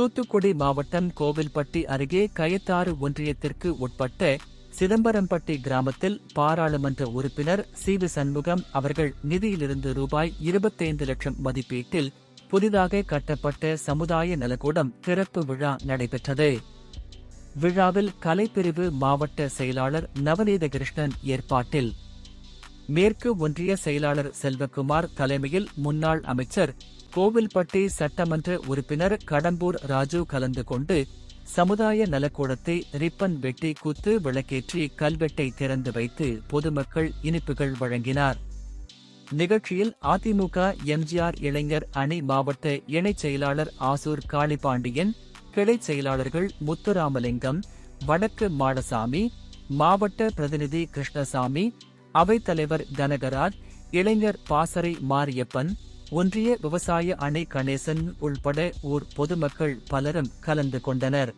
தூத்துக்குடி மாவட்டம் கோவில்பட்டி அருகே கயத்தாறு ஒன்றியத்திற்கு உட்பட்ட சிதம்பரம்பட்டி கிராமத்தில் பாராளுமன்ற உறுப்பினர் சி வி சண்முகம் அவர்கள் நிதியிலிருந்து ரூபாய் இருபத்தைந்து லட்சம் மதிப்பீட்டில் புதிதாக கட்டப்பட்ட சமுதாய நலக்கூடம் திறப்பு விழா நடைபெற்றது. விழாவில் கலைப்பிரிவு மாவட்ட செயலாளர் நவநீத கிருஷ்ணன் ஏற்பாட்டில் மேற்கு ஒன்றிய செயலாளர் செல்வகுமார் தலைமையில் முன்னாள் அமைச்சர் கோவில்பட்டி சட்டமன்ற உறுப்பினர் கடம்பூர் ராஜு கலந்து கொண்டு சமுதாய நலக்கூடத்தை ரிப்பன் வெட்டி குத்து விளக்கேற்றி கல்வெட்டை திறந்து வைத்து பொதுமக்கள் இனிப்புகள் வழங்கினார். நிகழ்ச்சியில் அதிமுக எம்ஜிஆர் இளைஞர் அணி மாவட்ட இணைச் செயலாளர் ஆசூர் காளிபாண்டியன் கிளை செயலாளர்கள் முத்துராமலிங்கம் வடக்கு மாடசாமி மாவட்ட பிரதிநிதி கிருஷ்ணசாமி அவைத்தலைவர் தனகராஜ் இளைஞர் பாசறை மாரியப்பன் ஒன்றிய விவசாய அணை கணேசன் உள்பட ஊர் பொதுமக்கள் பலரும் கலந்து கொண்டனர்.